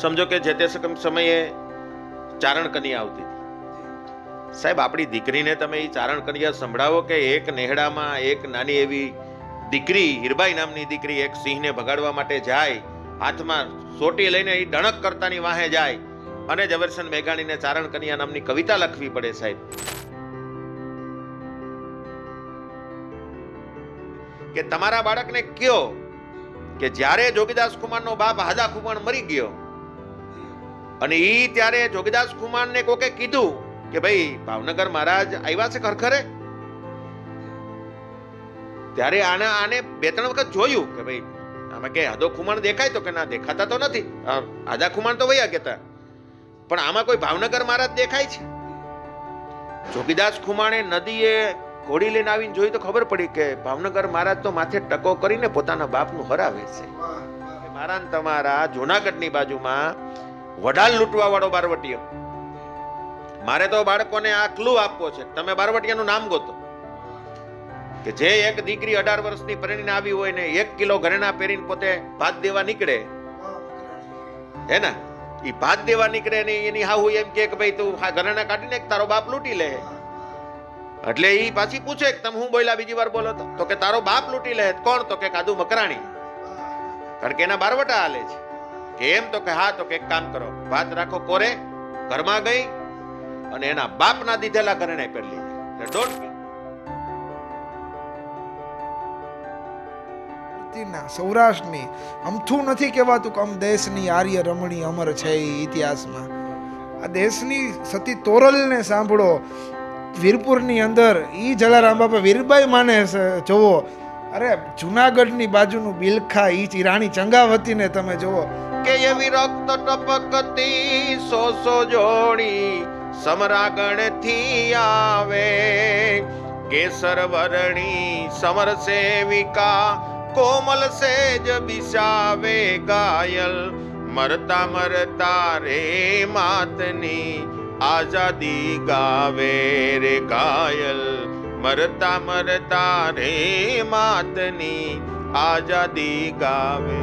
સમજો કે જે તે સમયે ચારણ કન્યા આવતી હતી. સાહેબ, આપણી દીકરીને તમે એ ચારણ કન્યા સંભળાવો કે એક નેહડામાં એક નાની એવી દીકરી, હીરબાઈ નામની દીકરી, એક સિંહને ભગાડવા માટે જાય, હાથમાં સોટી લઈને એ ડણક કરતાની વાહે જાય, અને ઝવેરચંદ મેઘાણીને ચારણ કન્યા નામની કવિતા લખવી પડે સાહેબ. કે તમારા બાળકને કયો કે જ્યારે જોગીદાસ કુમારનો બાપ હાદા કુમાર મરી ગયો અને ઈ ત્યારે જોગીદાસ કુમારને કોકે કીધું કે ભાઈ, ભાવનગર મહારાજ આવ્યા છે ખરખરે? ત્યારે આને આને બે ત્રણ વખત જોયું કે ભાઈ, આમાં કે આદો ખુમાણ દેખાય તો કે ના, દેખાતા તો નથી. આદા ખુમાણ તો વયા કેતા પણ આમાં કોઈ ભાવનગર મહારાજ દેખાય છે? જોગીદાસ ખુમાણે નદીએ ઘોડી લઈને આવીને જોઈ તો ખબર પડી કે ભાવનગર મહારાજ તો માથે ટકો કરીને પોતાના બાપનું હરાવે છે. મારા તમારા જુનાગઢની બાજુમાં વડાલ લૂંટવા વાળો બારવટીયો. મારે તો બાળકોને આ ક્લુ આપવો છે. તમે બારવટીયાનું નામ ગોતો. કે જે એક દીકરી અઢાર વર્ષની પરણીને આવી હોય ને એક કિલો ઘરેણા પહેરીને પોતે ભાત દેવા નીકળે, હે ને? એ ભાત દેવા નીકળે ને એની હાહુ એમ કે ભાઈ તું ઘરેણા કાઢીને તારો બાપ લૂંટી લે. એટલે એ પાછી પૂછે કે તમે હું બોલ્યા બીજી વાર બોલો તો કે તારો બાપ લૂંટી લે. કોણ? તો કે કાદુ મકરાણી. કારણ કે એના બારવટા હાલે છે. એમ તો કે હા, તો કે કામ કરો. વાત રાખો કોરે, ઘરમાં ગઈ અને એના બાપના દીધેલા ઘરેણે પહેરી લીધા. ડોન્ટ ના સૌરાષ્ટ્રની અમથું નથી કહેવાતું કે અમ દેશની આર્ય રમણી અમર છે એ ઇતિહાસમાં. આ દેશની સતી તોરલને સાંભળો. વીરપુરની અંદર એ જલારામ બાપા વીરબાઈ માને જોવો અરે, જુનાગઢની બાજુનું બિલખા ઈ રાણી ચંગાવતીને તમે જોવો કે એવી રક્ત ટપકતી સો સો જોડી સમરાગણ થી આવે કેસર વરણી સમર સેવિકા કોમલ સેજ બિસાવે ગાયલ મરતા મરતા રે માતની આઝાદી ગાવે રે ગાયલ મરતા મરતા રે માતની આઝાદી ગાવે